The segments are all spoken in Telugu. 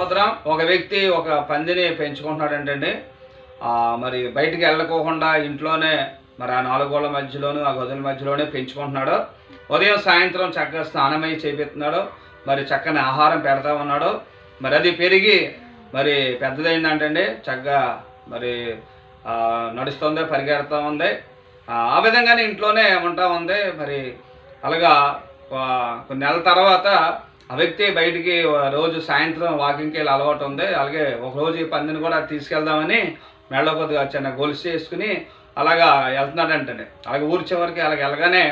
స్తోత్రం ఒక వ్యక్తి ఒక పందిని పెంచుకుంటున్నాడంటండి మరి బయటికి వెళ్ళకోకుండా ఇంట్లోనే మరి ఆ నాలుగోళ్ళ మధ్యలోనూ ఆ గదుల మధ్యలోనే పెంచుకుంటున్నాడు. ఉదయం సాయంత్రం చక్కగా స్నానమై చేపిస్తున్నాడు. మరి చక్కని ఆహారం పెడతా ఉన్నాడు. మరి అది పెరిగి మరి పెద్దదైందంటండి. చక్కగా మరి నడుస్తుంది పరిగెడుతూ ఉంది. ఆ విధంగానే ఇంట్లోనే ఉంటా ఉంది. మరి అలాగా కొన్ని నెలల తర్వాత ఆ వ్యక్తి బయటికి రోజు సాయంత్రం వాకింగ్కి వెళ్ళి అలవాటు ఉంది. అలాగే ఒకరోజు ఈ పందిని కూడా తీసుకెళ్దామని మెళ్ళ కొద్దిగా చిన్న గొలుసు చేసుకుని అలాగా వెళ్తున్నాడంటండి అలాగే ఊరి చివరికి అలాగ వెళ్ళగానే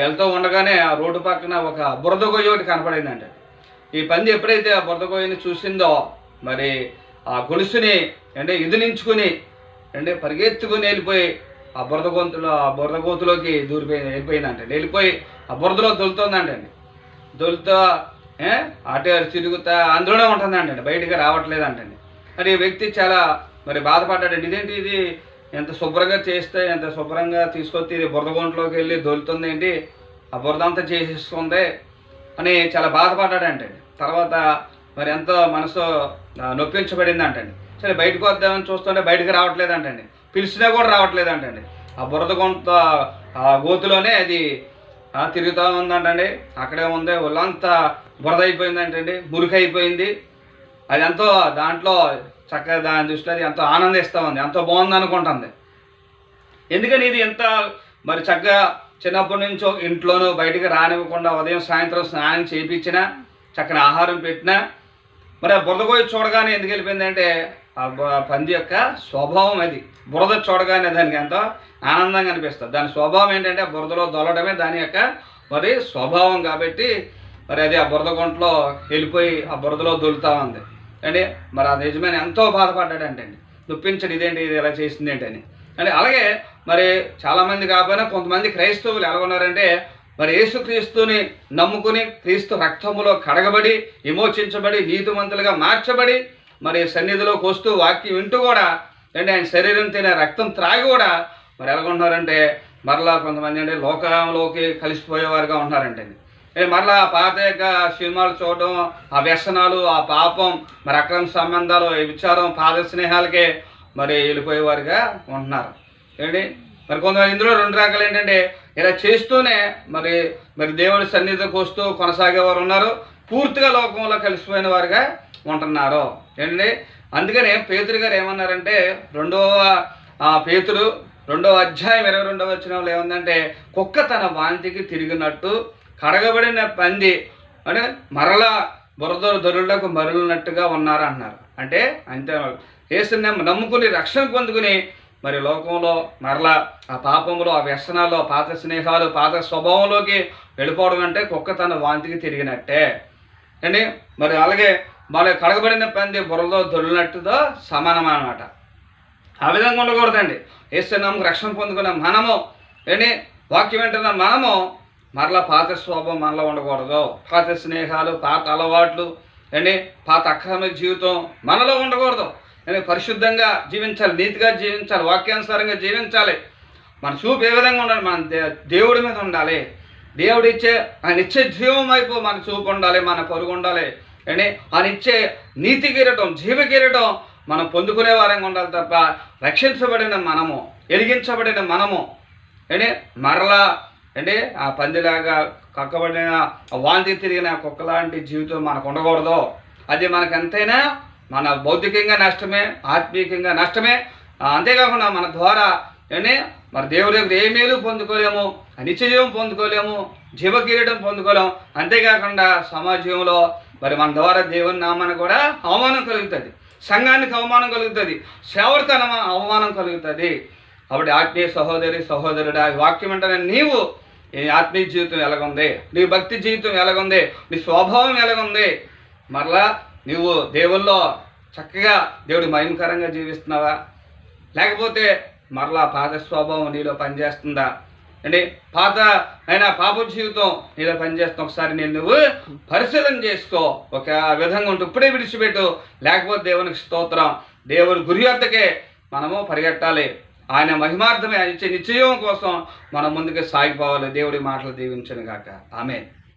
వెళ్తూ ఉండగానే ఆ రోడ్డు పక్కన ఒక బురద గొయ్యి ఒకటి కనపడిందండి ఈ పంది ఎప్పుడైతే ఆ బురద గొయ్యని చూసిందో మరి ఆ గొలుసుని అంటే ఇదిలించుకుని అంటే పరిగెత్తుకుని వెళ్ళిపోయి ఆ బురద గొంతులో ఆ బురద గోతులోకి దూరిపోయి వెళ్ళిపోయిందంటే. వెళ్ళిపోయి ఆ బురదలో దొలుతుందంటండి. దొలుతా అటు ఇటు తిరుగుతా అందులోనే ఉంటుందంటండి. బయటికి రావట్లేదంటండి. మరి ఈ వ్యక్తి చాలా మరి బాధపడ్డాడండి. ఇదేంటి ఇది? ఎంత శుభ్రంగా చేస్తే ఎంత శుభ్రంగా తీసుకొచ్చి ఇది బురదగుంట్లోకి వెళ్ళి దొలుతుంది ఏంటి? ఆ బురద అంతా చేసేసుకుంది అని చాలా బాధపడ్డాడంటండి. తర్వాత మరి ఎంతో మనసు నొప్పించబడింది అంటండి సరే బయటకు వద్దామని చూస్తుంటే బయటకు రావట్లేదంటండి. పిలిచినా కూడా రావట్లేదంటండి. ఆ బురద కొంత ఆ గోతులోనే అది తిరుగుతూ ఉందంటండి. అక్కడే ఉంది ఒళ్ళంతా బురద అయిపోయిందంటండి మురికి అయిపోయింది. అది ఎంతో దాంట్లో చక్కగా దాని దృష్టిలో అది ఎంతో ఆనందిస్తూ ఉంది ఎంతో బాగుంది అనుకుంటుంది. ఎందుకని ఇది ఎంత మరి చక్కగా చిన్నప్పటి నుంచో ఇంట్లోనూ బయటకు రానివ్వకుండా ఉదయం సాయంత్రం స్నానం చేయించినా చక్కని ఆహారం పెట్టినా మరి ఆ బురద పోయి చూడగానే ఎందుకు వెళ్ళిపోయిందంటే ఆ పంది యొక్క స్వభావం అది. బురద చూడగానే దానికి ఎంతో ఆనందంగా అనిపిస్తుంది. దాని స్వభావం ఏంటంటే బురదలో దొలడమే దాని యొక్క మరి స్వభావం కాబట్టి మరి అది ఆ బురద గుంటలో వెళ్ళిపోయి ఆ బురదలో దొలుతా ఉంది. అంటే మరి ఆ యజమాని ఎంతో బాధపడ్డాడంటండి. నొప్పించడు ఇదేంటి ఇది ఎలా చేసింది ఏంటని అంటే అలాగే మరి చాలామంది కాకపోయినా కొంతమంది క్రైస్తవులు ఎలా ఉన్నారంటే మరి యేసుక్రీస్తుని నమ్ముకుని క్రీస్తు రక్తములో కడగబడి విమోచించబడి నీతిమంతులుగా మార్చబడి మరి సన్నిధిలోకి వస్తూ వాక్యం వింటూ కూడా అంటే ఆయన శరీరం తినే రక్తం త్రాగి కూడా మరి ఎలాగొన్నారంటే మరలా కొంతమంది అంటే లోకంలోకి కలిసిపోయేవారుగా ఉన్నారంటే మరలా పాత యొక్క సినిమాలు చూడడం ఆ వ్యసనాలు ఆ పాపం మరి అక్రమ సంబంధాలు ఈ విచారం పాద స్నేహాలకే మరి వెళ్ళిపోయేవారుగా ఉంటున్నారు. ఏంటి? మరి కొంతమంది ఇందులో రెండు రకాలు ఏంటంటే ఇలా చేస్తూనే మరి మరి దేవుడి సన్నిధికి వస్తూ కొనసాగేవారు ఉన్నారు పూర్తిగా లోకంలో కలిసిపోయిన వారుగా ఉంటున్నారు. ఏంటండి అందుకనే పేతురు గారు ఏమన్నారంటే రెండవ ఆ, పేతురు రెండవ అధ్యాయం ఇరవై రెండవ వచ్చిన వాళ్ళు ఏముందంటే కుక్క తన వాంతికి తిరిగినట్టు కడగబడిన పంది అంటే మరలా బురద దొరులకు మరలినట్టుగా ఉన్నారు అన్నారు అంటే అంతే యేసుని నమ్ముకుని రక్షణ పొందుకుని మరి లోకంలో మరలా ఆ పాపంలో ఆ వ్యసనాలు పాత స్నేహాలు పాత స్వభావంలోకి వెళ్ళిపోవడం అంటే కుక్క తన వాంతికి తిరిగినట్టే. అండి మరి అలాగే మన కడగబడిన పంది బుర్రలో దొరినట్టుతో సమానం అన్నమాట. ఆ విధంగా ఉండకూడదండి. ఏసునామకు రక్షణ పొందుకున్న మనము ఏంటి వాక్యం వింటున్న మనము మరలా పాత స్వభావం మనలో ఉండకూడదు. పాత స్నేహాలు పాత అలవాట్లు అండి పాత అక్రమ జీవితం మనలో ఉండకూడదు. ఏంటి పరిశుద్ధంగా జీవించాలి నీతిగా జీవించాలి వాక్యానుసారంగా జీవించాలి. మన చూపు ఏ విధంగా ఉండాలి? మన దేవుడి మీద ఉండాలి. దేవుడు ఇచ్చే ఆయన ఇచ్చే జీవం వైపు మన చూపు ఉండాలి మన పరుగు ఉండాలి. అండి ఆయన ఇచ్చే నీతి కిరటం జీవ కిరటం మనం పొందుకునే వారంగా ఉండాలి తప్ప రక్షించబడిన మనము ఎలిగించబడిన మనము అండి మరలా అంటే ఆ పందిలాగా కక్కబడిన వాంతి తిరిగిన కుక్క లాంటి జీవితం మనకు ఉండకూడదు. అది మనకు ఎంతైనా మన భౌతికంగా నష్టమే ఆత్మీయంగా నష్టమే. అంతేకాకుండా మన ద్వారా ఏంటి మరి దేవుడి దగ్గర ఏ మేలు పొందుకోలేము నిత్యజీవం పొందుకోలేము జీవ పొందుకోలేము. అంతేకాకుండా సమాజంలో మరి మన ద్వారా దేవుని నామానికి కూడా అవమానం కలుగుతుంది. సంఘానికి అవమానం కలుగుతుంది. సేవలకు అవమానం కలుగుతుంది. కాబట్టి ఆత్మీయ సహోదరి సహోదరుడా వాక్యం అంటే నీవు నీ ఆత్మీయ జీవితం ఎలాగుంది? నీ భక్తి జీవితం ఎలాగుంది? నీ స్వభావం ఎలాగుంది? మరలా నువ్వు దేవుల్లో చక్కగా దేవుడి మయంకరంగా జీవిస్తున్నావా? లేకపోతే మరలా పాత స్వభావం నీలో పనిచేస్తుందా? అంటే పాత అయినా పాప జీవితం నీలో పనిచేస్తున్న ఒకసారి నేను నువ్వు పరిశీలన చేసుకో. ఒక విధంగా ఉంటూ ఇప్పుడే విడిచిపెట్టు. లేకపోతే దేవునికి స్తోత్రం. దేవుని గురి వద్దకే మనము పరిగెట్టాలి. ఆయన మహిమార్థమే ఇచ్చే నిశ్చయం కోసం మనం ముందుకు సాగిపోవాలి. దేవుడి మాటలు దీవించను గాక ఆమె